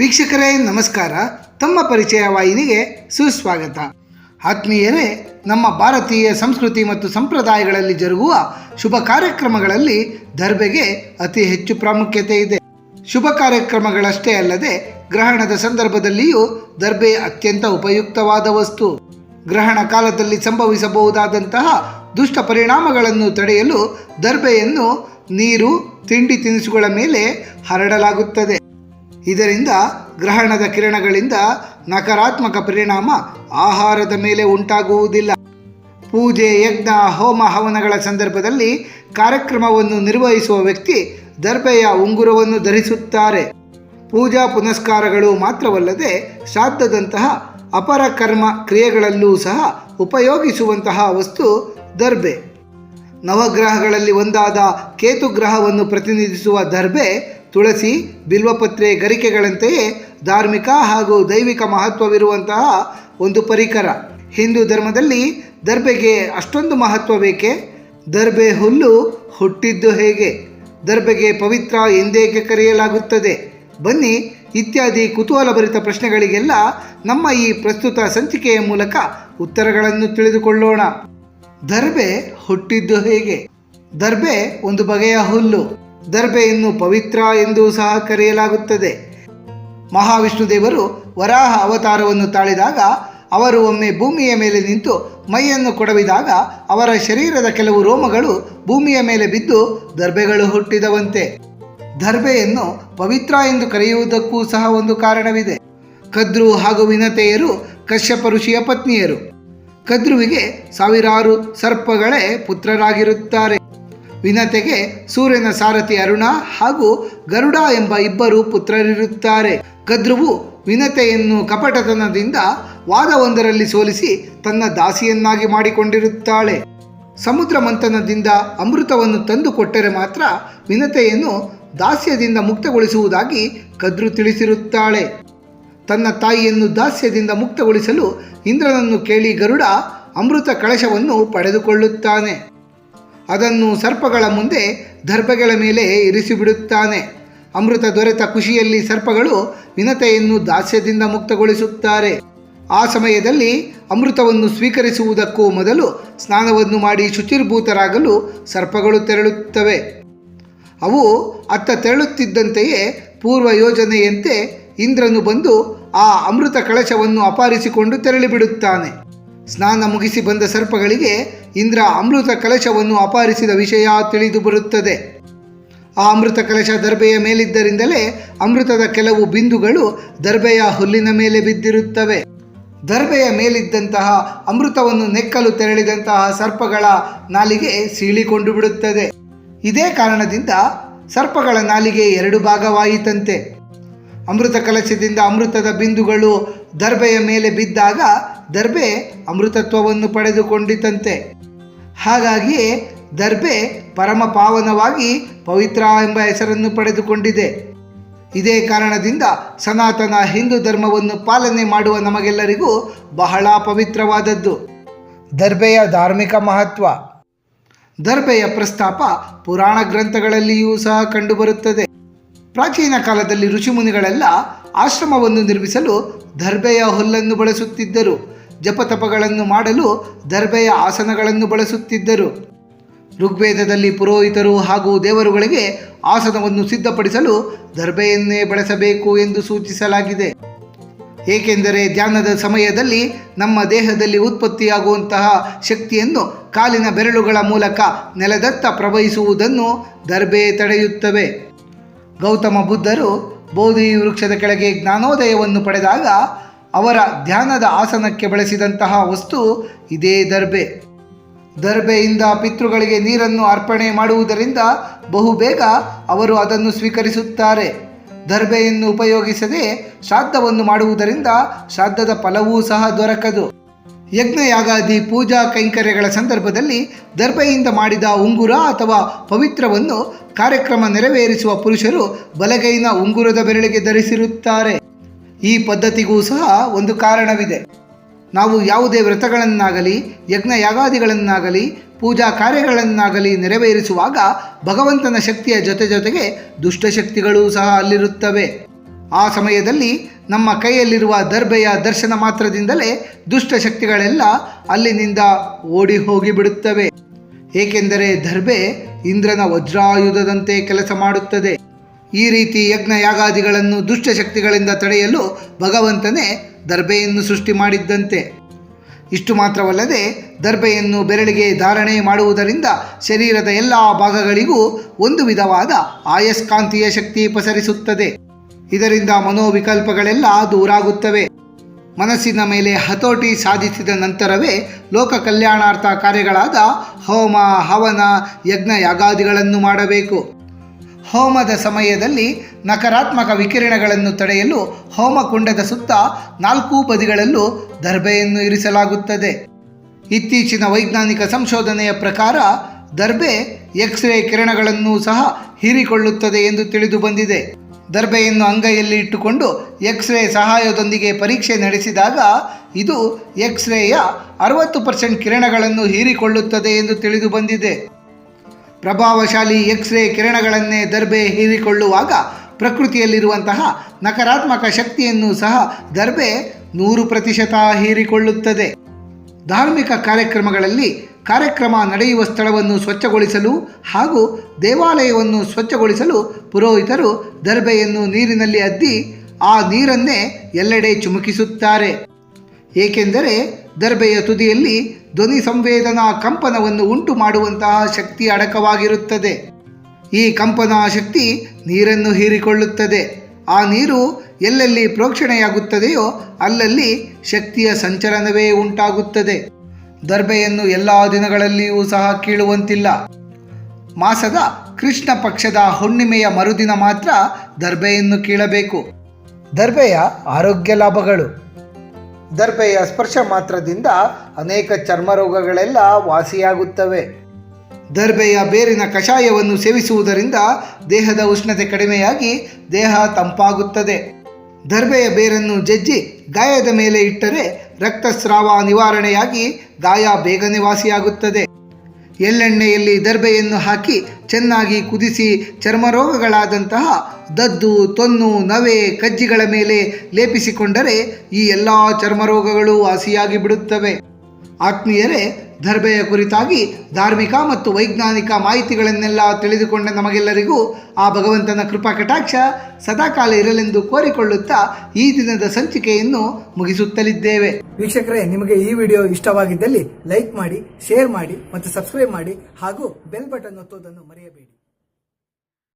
ವೀಕ್ಷಕರೇ, ನಮಸ್ಕಾರ. ತಮ್ಮ ಪರಿಚಯ ವಾಹಿನಿಗೆ ಸುಸ್ವಾಗತ. ಆತ್ಮೀಯರೇ, ನಮ್ಮ ಭಾರತೀಯ ಸಂಸ್ಕೃತಿ ಮತ್ತು ಸಂಪ್ರದಾಯಗಳಲ್ಲಿ ಜರುಗುವ ಶುಭ ಕಾರ್ಯಕ್ರಮಗಳಲ್ಲಿ ದರ್ಬೆಗೆ ಅತಿ ಹೆಚ್ಚು ಪ್ರಾಮುಖ್ಯತೆ ಇದೆ. ಶುಭ ಕಾರ್ಯಕ್ರಮಗಳಷ್ಟೇ ಅಲ್ಲದೆ, ಗ್ರಹಣದ ಸಂದರ್ಭದಲ್ಲಿಯೂ ದರ್ಬೆ ಅತ್ಯಂತ ಉಪಯುಕ್ತವಾದ ವಸ್ತು. ಗ್ರಹಣ ಕಾಲದಲ್ಲಿ ಸಂಭವಿಸಬಹುದಾದಂತಹ ದುಷ್ಟ ಪರಿಣಾಮಗಳನ್ನು ತಡೆಯಲು ದರ್ಬೆಯನ್ನು ನೀರು, ತಿಂಡಿ ತಿನಿಸುಗಳ ಮೇಲೆ ಹರಡಲಾಗುತ್ತದೆ. ಇದರಿಂದ ಗ್ರಹಣದ ಕಿರಣಗಳಿಂದ ನಕಾರಾತ್ಮಕ ಪರಿಣಾಮ ಆಹಾರದ ಮೇಲೆ ಉಂಟಾಗುವುದಿಲ್ಲ. ಪೂಜೆ, ಯಜ್ಞ, ಹೋಮ, ಹವನಗಳ ಸಂದರ್ಭದಲ್ಲಿ ಕಾರ್ಯಕ್ರಮವನ್ನು ನಿರ್ವಹಿಸುವ ವ್ಯಕ್ತಿ ದರ್ಬೆಯ ಉಂಗುರವನ್ನು ಧರಿಸುತ್ತಾರೆ. ಪೂಜಾ ಪುನಸ್ಕಾರಗಳು ಮಾತ್ರವಲ್ಲದೆ ಶ್ರಾದ್ದದಂತಹ ಅಪರ ಕರ್ಮ ಕ್ರಿಯೆಗಳಲ್ಲೂ ಸಹ ಉಪಯೋಗಿಸುವಂತಹ ವಸ್ತು ದರ್ಬೆ ನವಗ್ರಹಗಳಲ್ಲಿ ಒಂದಾದ ಕೇತು ಗ್ರಹವನ್ನು ಪ್ರತಿನಿಧಿಸುವ ದರ್ಬೆ ತುಳಸಿ, ಬಿಲ್ವಪತ್ರೆ ಗರಿಕೆಗಳಂತೆಯೇ ಧಾರ್ಮಿಕ ಹಾಗೂ ದೈವಿಕ ಮಹತ್ವವಿರುವಂತಹ ಒಂದು ಪರಿಕರ. ಹಿಂದೂ ಧರ್ಮದಲ್ಲಿ ದರ್ಬೆಗೆ ಅಷ್ಟೊಂದು ಮಹತ್ವ ಬೇಕೆ? ದರ್ಬೆ ಹುಲ್ಲು ಹುಟ್ಟಿದ್ದು ಹೇಗೆ? ದರ್ಬೆಗೆ ಪವಿತ್ರ ಎಂದೇಕೆ ಕರೆಯಲಾಗುತ್ತದೆ? ಬನ್ನಿ ಇತ್ಯಾದಿ ಕುತೂಹಲಭರಿತ ಪ್ರಶ್ನೆಗಳಿಗೆಲ್ಲ ನಮ್ಮ ಈ ಪ್ರಸ್ತುತ ಸಂಚಿಕೆಯ ಮೂಲಕ ಉತ್ತರಗಳನ್ನು ತಿಳಿದುಕೊಳ್ಳೋಣ. ದರ್ಬೆ ಹುಟ್ಟಿದ್ದು ಹೇಗೆ? ದರ್ಬೆ ಒಂದು ಬಗೆಯ ಹುಲ್ಲು. ದರ್ಬೆಯನ್ನು ಪವಿತ್ರ ಎಂದು ಸಹ ಕರೆಯಲಾಗುತ್ತದೆ. ಮಹಾವಿಷ್ಣು ದೇವರು ವರಾಹ ಅವತಾರವನ್ನು ತಾಳಿದಾಗ ಅವರು ಒಮ್ಮೆ ಭೂಮಿಯ ಮೇಲೆ ನಿಂತು ಮೈಯನ್ನು ಕೊಡವಿದಾಗ ಅವರ ಶರೀರದ ಕೆಲವು ರೋಮಗಳು ಭೂಮಿಯ ಮೇಲೆ ಬಿದ್ದು ದರ್ಬೆಗಳು ಹುಟ್ಟಿದವಂತೆ. ದರ್ಬೆಯನ್ನು ಪವಿತ್ರ ಎಂದು ಕರೆಯುವುದಕ್ಕೂ ಸಹ ಒಂದು ಕಾರಣವಿದೆ. ಕದ್ರು ಹಾಗೂ ವಿನತೆಯರು ಕಶ್ಯಪ ಋಷಿಯ ಪತ್ನಿಯರು. ಕದ್ರುವಿಗೆ ಸಾವಿರಾರು ಸರ್ಪಗಳೇ ಪುತ್ರರಾಗಿರುತ್ತಾರೆ. ವಿನತೆಗೆ ಸೂರ್ಯನ ಸಾರಥಿ ಅರುಣ ಹಾಗೂ ಗರುಡ ಎಂಬ ಇಬ್ಬರು ಪುತ್ರರಿರುತ್ತಾರೆ. ಗದ್ರುವು ವಿನತೆಯನ್ನು ಕಪಟತನದಿಂದ ವಾದವೊಂದರಲ್ಲಿ ಸೋಲಿಸಿ ತನ್ನ ದಾಸಿಯನ್ನಾಗಿ ಮಾಡಿಕೊಂಡಿರುತ್ತಾಳೆ. ಸಮುದ್ರ ಮಂಥನದಿಂದ ಅಮೃತವನ್ನು ತಂದು ಕೊಟ್ಟರೆ ಮಾತ್ರ ವಿನತೆಯನ್ನು ದಾಸ್ಯದಿಂದ ಮುಕ್ತಗೊಳಿಸುವುದಾಗಿ ಕದ್ರು ತಿಳಿಸಿರುತ್ತಾಳೆ. ತನ್ನ ತಾಯಿಯನ್ನು ದಾಸ್ಯದಿಂದ ಮುಕ್ತಗೊಳಿಸಲು ಇಂದ್ರನನ್ನು ಕೇಳಿ ಗರುಡ ಅಮೃತ ಕಳಶವನ್ನು ಪಡೆದುಕೊಳ್ಳುತ್ತಾನೆ. ಅದನ್ನು ಸರ್ಪಗಳ ಮುಂದೆ ದರ್ಭಗಳ ಮೇಲೆ ಇರಿಸಿಬಿಡುತ್ತಾನೆ. ಅಮೃತ ದೊರೆತ ಖುಷಿಯಲ್ಲಿ ಸರ್ಪಗಳು ವಿನತೆಯನ್ನು ದಾಸ್ಯದಿಂದ ಮುಕ್ತಗೊಳಿಸುತ್ತಾರೆ. ಆ ಸಮಯದಲ್ಲಿ ಅಮೃತವನ್ನು ಸ್ವೀಕರಿಸುವುದಕ್ಕೂ ಮೊದಲು ಸ್ನಾನವನ್ನು ಮಾಡಿ ಶುಚಿರ್ಭೂತರಾಗಲು ಸರ್ಪಗಳು ತೆರಳುತ್ತವೆ. ಅವು ಅತ್ತ ತೆರಳುತ್ತಿದ್ದಂತೆಯೇ ಪೂರ್ವ ಯೋಜನೆಯಂತೆ ಇಂದ್ರನು ಬಂದು ಆ ಅಮೃತ ಕಳಶವನ್ನು ಅಪಾರಿಸಿಕೊಂಡು ತೆರಳಿಬಿಡುತ್ತಾನೆ. ಸ್ನಾನ ಮುಗಿಸಿ ಬಂದ ಸರ್ಪಗಳಿಗೆ ಇಂದ್ರ ಅಮೃತ ಕಲಶವನ್ನು ಅಪಹರಿಸಿದ ವಿಷಯ ತಿಳಿದು ಬರುತ್ತದೆ. ಆ ಅಮೃತ ಕಲಶ ದರ್ಬೆಯ ಮೇಲಿದ್ದರಿಂದಲೇ ಅಮೃತದ ಕೆಲವು ಬಿಂದುಗಳು ದರ್ಬೆಯ ಹುಲ್ಲಿನ ಮೇಲೆ ಬಿದ್ದಿರುತ್ತವೆ. ದರ್ಬೆಯ ಮೇಲಿದ್ದಂತಹ ಅಮೃತವನ್ನು ನೆಕ್ಕಲು ತೆರಳಿದಂತಹ ಸರ್ಪಗಳ ನಾಲಿಗೆ ಸೀಳಿಕೊಂಡು ಬಿಡುತ್ತದೆ. ಇದೇ ಕಾರಣದಿಂದ ಸರ್ಪಗಳ ನಾಲಿಗೆ ಎರಡು ಭಾಗವಾಯಿತಂತೆ. ಅಮೃತ ಕಲಶದಿಂದ ಅಮೃತದ ಬಿಂದುಗಳು ದರ್ಬೆಯ ಮೇಲೆ ಬಿದ್ದಾಗ ದರ್ಬೆ ಅಮೃತತ್ವವನ್ನು ಪಡೆದುಕೊಂಡಿತಂತೆ. ಹಾಗಾಗಿಯೇ ದರ್ಬೆ ಪರಮ ಪಾವನವಾಗಿ ಪವಿತ್ರ ಎಂಬ ಹೆಸರನ್ನು ಪಡೆದುಕೊಂಡಿದೆ. ಇದೇ ಕಾರಣದಿಂದ ಸನಾತನ ಹಿಂದೂ ಧರ್ಮವನ್ನು ಪಾಲನೆ ಮಾಡುವ ನಮಗೆಲ್ಲರಿಗೂ ಬಹಳ ಪವಿತ್ರವಾದದ್ದು. ದರ್ಬೆಯ ಧಾರ್ಮಿಕ ಮಹತ್ವ. ದರ್ಬೆಯ ಪ್ರಸ್ತಾಪ ಪುರಾಣ ಗ್ರಂಥಗಳಲ್ಲಿಯೂ ಸಹ ಕಂಡುಬರುತ್ತದೆ. ಪ್ರಾಚೀನ ಕಾಲದಲ್ಲಿ ಋಷಿಮುನಿಗಳೆಲ್ಲ ಆಶ್ರಮವನ್ನು ನಿರ್ಮಿಸಲು ದರ್ಬೆಯ ಹುಲ್ಲನ್ನು ಬಳಸುತ್ತಿದ್ದರು. ಜಪತಪಗಳನ್ನು ಮಾಡಲು ದರ್ಬೆಯ ಆಸನಗಳನ್ನು ಬಳಸುತ್ತಿದ್ದರು. ಋಗ್ವೇದದಲ್ಲಿ ಪುರೋಹಿತರು ಹಾಗೂ ದೇವರುಗಳಿಗೆ ಆಸನವನ್ನು ಸಿದ್ಧಪಡಿಸಲು ದರ್ಬೆಯನ್ನೇ ಬಳಸಬೇಕು ಎಂದು ಸೂಚಿಸಲಾಗಿದೆ. ಏಕೆಂದರೆ ಧ್ಯಾನದ ಸಮಯದಲ್ಲಿ ನಮ್ಮ ದೇಹದಲ್ಲಿ ಉತ್ಪತ್ತಿಯಾಗುವಂತಹ ಶಕ್ತಿಯನ್ನು ಕಾಲಿನ ಬೆರಳುಗಳ ಮೂಲಕ ನೆಲದತ್ತ ಪ್ರವಹಿಸುವುದನ್ನು ದರ್ಬೆ ತಡೆಯುತ್ತವೆ. ಗೌತಮ ಬುದ್ಧರು ಬೋಧಿ ವೃಕ್ಷದ ಕೆಳಗೆ ಜ್ಞಾನೋದಯವನ್ನು ಪಡೆದಾಗ ಅವರ ಧ್ಯಾನದ ಆಸನಕ್ಕೆ ಬಳಸಿದಂತಹ ವಸ್ತು ಇದೇ ದರ್ಬೆ. ದರ್ಬೆಯಿಂದ ಪಿತೃಗಳಿಗೆ ನೀರನ್ನು ಅರ್ಪಣೆ ಮಾಡುವುದರಿಂದ ಬಹುಬೇಗ ಅವರು ಅದನ್ನು ಸ್ವೀಕರಿಸುತ್ತಾರೆ. ದರ್ಬೆಯನ್ನು ಉಪಯೋಗಿಸದೆ ಶ್ರಾದ್ದವನ್ನು ಮಾಡುವುದರಿಂದ ಶ್ರಾದ್ದದ ಫಲವೂ ಸಹ ದೊರಕದು. ಯಜ್ಞಯಾಗಾದಿ ಪೂಜಾ ಕೈಂಕರ್ಯಗಳ ಸಂದರ್ಭದಲ್ಲಿ ದರ್ಭೆಯಿಂದ ಮಾಡಿದ ಉಂಗುರ ಅಥವಾ ಪವಿತ್ರವನ್ನು ಕಾರ್ಯಕ್ರಮ ನೆರವೇರಿಸುವ ಪುರುಷರು ಬಲಗೈನ ಉಂಗುರದ ಬೆರಳಿಗೆ ಧರಿಸಿರುತ್ತಾರೆ. ಈ ಪದ್ಧತಿಗೂ ಸಹ ಒಂದು ಕಾರಣವಿದೆ. ನಾವು ಯಾವುದೇ ವ್ರತಗಳನ್ನಾಗಲಿ ಯಜ್ಞ ಯಾಗಾದಿಗಳನ್ನಾಗಲಿ ಪೂಜಾ ಕಾರ್ಯಗಳನ್ನಾಗಲಿ ನೆರವೇರಿಸುವಾಗ ಭಗವಂತನ ಶಕ್ತಿಯ ಜೊತೆ ಜೊತೆಗೆ ದುಷ್ಟಶಕ್ತಿಗಳೂ ಸಹ ಅಲ್ಲಿರುತ್ತವೆ. ಆ ಸಮಯದಲ್ಲಿ ನಮ್ಮ ಕೈಯಲ್ಲಿರುವ ದರ್ಬೆಯ ದರ್ಶನ ಮಾತ್ರದಿಂದಲೇ ದುಷ್ಟಶಕ್ತಿಗಳೆಲ್ಲ ಅಲ್ಲಿನಿಂದ ಓಡಿ ಹೋಗಿಬಿಡುತ್ತವೆ. ಏಕೆಂದರೆ ದರ್ಬೆ ಇಂದ್ರನ ವಜ್ರಾಯುಧದಂತೆ ಕೆಲಸ ಮಾಡುತ್ತದೆ. ಈ ರೀತಿ ಯಜ್ಞ ಯಾಗಾದಿಗಳನ್ನು ದುಷ್ಟಶಕ್ತಿಗಳಿಂದ ತಡೆಯಲು ಭಗವಂತನೇ ದರ್ಬೆಯನ್ನು ಸೃಷ್ಟಿ ಮಾಡಿದ್ದಂತೆ. ಇಷ್ಟು ಮಾತ್ರವಲ್ಲದೆ ದರ್ಬೆಯನ್ನು ಬೆರಳಿಗೆ ಧಾರಣೆ ಮಾಡುವುದರಿಂದ ಶರೀರದ ಎಲ್ಲ ಭಾಗಗಳಿಗೂ ಒಂದು ವಿಧವಾದ ಆಯಸ್ಕಾಂತೀಯ ಶಕ್ತಿ ಪಸರಿಸುತ್ತದೆ. ಇದರಿಂದ ಮನೋವಿಕಲ್ಪಗಳೆಲ್ಲ ದೂರಾಗುತ್ತವೆ. ಮನಸ್ಸಿನ ಮೇಲೆ ಹತೋಟಿ ಸಾಧಿಸಿದ ನಂತರವೇ ಲೋಕ ಕಲ್ಯಾಣಾರ್ಥ ಕಾರ್ಯಗಳಾದ ಹೋಮ, ಹವನ, ಯಜ್ಞ, ಯಾಗಾದಿಗಳನ್ನು ಮಾಡಬೇಕು. ಹೋಮದ ಸಮಯದಲ್ಲಿ ನಕಾರಾತ್ಮಕ ವಿಕಿರಣಗಳನ್ನು ತಡೆಯಲು ಹೋಮಕುಂಡದ ಸುತ್ತ ನಾಲ್ಕು ಬದಿಗಳಲ್ಲೂ ದರ್ಬೆಯನ್ನು ಇರಿಸಲಾಗುತ್ತದೆ. ಇತ್ತೀಚಿನ ವೈಜ್ಞಾನಿಕ ಸಂಶೋಧನೆಯ ಪ್ರಕಾರ ದರ್ಬೆ ಎಕ್ಸ್ರೇ ಕಿರಣಗಳನ್ನು ಸಹ ಹೀರಿಕೊಳ್ಳುತ್ತದೆ ಎಂದು ತಿಳಿದು ಬಂದಿದೆ. ದರ್ಬೆಯನ್ನು ಅಂಗೈಯಲ್ಲಿ ಇಟ್ಟುಕೊಂಡು ಎಕ್ಸ್ರೇ ಸಹಾಯದೊಂದಿಗೆ ಪರೀಕ್ಷೆ ನಡೆಸಿದಾಗ ಇದು ಎಕ್ಸ್ರೇಯ ಅರವತ್ತು ಪರ್ಸೆಂಟ್ ಕಿರಣಗಳನ್ನು ಹೀರಿಕೊಳ್ಳುತ್ತದೆ ಎಂದು ತಿಳಿದು ಬಂದಿದೆ. ಪ್ರಭಾವಶಾಲಿ ಎಕ್ಸ್ರೇ ಕಿರಣಗಳನ್ನೇ ದರ್ಬೆ ಹೀರಿಕೊಳ್ಳುವಾಗ ಪ್ರಕೃತಿಯಲ್ಲಿರುವಂತಹ ನಕಾರಾತ್ಮಕ ಶಕ್ತಿಯನ್ನು ಸಹ ದರ್ಬೆ ನೂರು ಪ್ರತಿಶತ ಹೀರಿಕೊಳ್ಳುತ್ತದೆ. ಧಾರ್ಮಿಕ ಕಾರ್ಯಕ್ರಮಗಳಲ್ಲಿ ಕಾರ್ಯಕ್ರಮ ನಡೆಯುವ ಸ್ಥಳವನ್ನು ಸ್ವಚ್ಛಗೊಳಿಸಲು ಹಾಗೂ ದೇವಾಲಯವನ್ನು ಸ್ವಚ್ಛಗೊಳಿಸಲು ಪುರೋಹಿತರು ದರ್ಬೆಯನ್ನು ನೀರಿನಲ್ಲಿ ಅದ್ದಿ ಆ ನೀರನ್ನೇ ಎಲ್ಲೆಡೆ ಚುಮುಕಿಸುತ್ತಾರೆ. ಏಕೆಂದರೆ ದರ್ಬೆಯ ತುದಿಯಲ್ಲಿ ಧ್ವನಿ ಸಂವೇದನಾ ಕಂಪನವನ್ನು ಉಂಟು ಮಾಡುವಂತಹ ಶಕ್ತಿ ಅಡಕವಾಗಿರುತ್ತದೆ. ಈ ಕಂಪನ ಶಕ್ತಿ ನೀರನ್ನು ಹೀರಿಕೊಳ್ಳುತ್ತದೆ. ಆ ನೀರು ಎಲ್ಲೆಲ್ಲಿ ಪ್ರೋಕ್ಷಣೆಯಾಗುತ್ತದೆಯೋ ಅಲ್ಲಲ್ಲಿ ಶಕ್ತಿಯ ಸಂಚಲನವೇ ಉಂಟಾಗುತ್ತದೆ. ದರ್ಬೆಯನ್ನು ಎಲ್ಲ ದಿನಗಳಲ್ಲಿಯೂ ಸಹ ಕೀಳುವಂತಿಲ್ಲ. ಮಾಸದ ಕೃಷ್ಣ ಪಕ್ಷದ ಹುಣ್ಣಿಮೆಯ ಮರುದಿನ ಮಾತ್ರ ದರ್ಬೆಯನ್ನು ಕೀಳಬೇಕು. ದರ್ಬೆಯ ಆರೋಗ್ಯ ಲಾಭಗಳು. ದರ್ಬೆಯ ಸ್ಪರ್ಶ ಮಾತ್ರದಿಂದ ಅನೇಕ ಚರ್ಮ ರೋಗಗಳೆಲ್ಲ ವಾಸಿಯಾಗುತ್ತವೆ. ದರ್ಬೆಯ ಬೇರಿನ ಕಷಾಯವನ್ನು ಸೇವಿಸುವುದರಿಂದ ದೇಹದ ಉಷ್ಣತೆ ಕಡಿಮೆಯಾಗಿ ದೇಹ ತಂಪಾಗುತ್ತದೆ. ದರ್ಬೆಯ ಬೇರನ್ನು ಜಜ್ಜಿ ಗಾಯದ ಮೇಲೆ ಇಟ್ಟರೆ ರಕ್ತಸ್ರಾವ ನಿವಾರಣೆಯಾಗಿ ಗಾಯ ಬೇಗನೆ ವಾಸಿಯಾಗುತ್ತದೆ ಎಳ್ಳೆಣ್ಣೆಯಲ್ಲಿ ದರ್ಬೆಯನ್ನು ಹಾಕಿ ಚೆನ್ನಾಗಿ ಕುದಿಸಿ ಚರ್ಮರೋಗಗಳಾದಂತಹ ದದ್ದು, ತೊನ್ನು, ನವೆ, ಕಜ್ಜಿಗಳ ಮೇಲೆ ಲೇಪಿಸಿಕೊಂಡರೆ ಈ ಎಲ್ಲ ಚರ್ಮರೋಗಗಳು ವಾಸಿಯಾಗಿ ಬಿಡುತ್ತವೆ ಆತ್ಮೀಯರೇ ದರ್ಬೆಯ ಕುರಿತಾಗಿ ಧಾರ್ಮಿಕ ಮತ್ತು ವೈಜ್ಞಾನಿಕ ಮಾಹಿತಿಗಳನ್ನೆಲ್ಲ ತಿಳಿದುಕೊಂಡ ನಮಗೆಲ್ಲರಿಗೂ ಆ ಭಗವಂತನ ಕೃಪಾ ಕಟಾಕ್ಷ ಸದಾಕಾಲ ಇರಲೆಂದು ಕೋರಿಕೊಳ್ಳುತ್ತಾ ಈ ದಿನದ ಸಂಚಿಕೆಯನ್ನು ಮುಗಿಸುತ್ತಲಿದ್ದೇವೆ. ವೀಕ್ಷಕರೇ, ನಿಮಗೆ ಈ ವಿಡಿಯೋ ಇಷ್ಟವಾಗಿದ್ದಲ್ಲಿ ಲೈಕ್ ಮಾಡಿ, ಶೇರ್ ಮಾಡಿ ಮತ್ತು ಸಬ್ಸ್ಕ್ರೈಬ್ ಮಾಡಿ ಹಾಗೂ ಬೆಲ್ ಬಟನ್ ಒತ್ತುವುದನ್ನು ಮರೆಯಬೇಡಿ.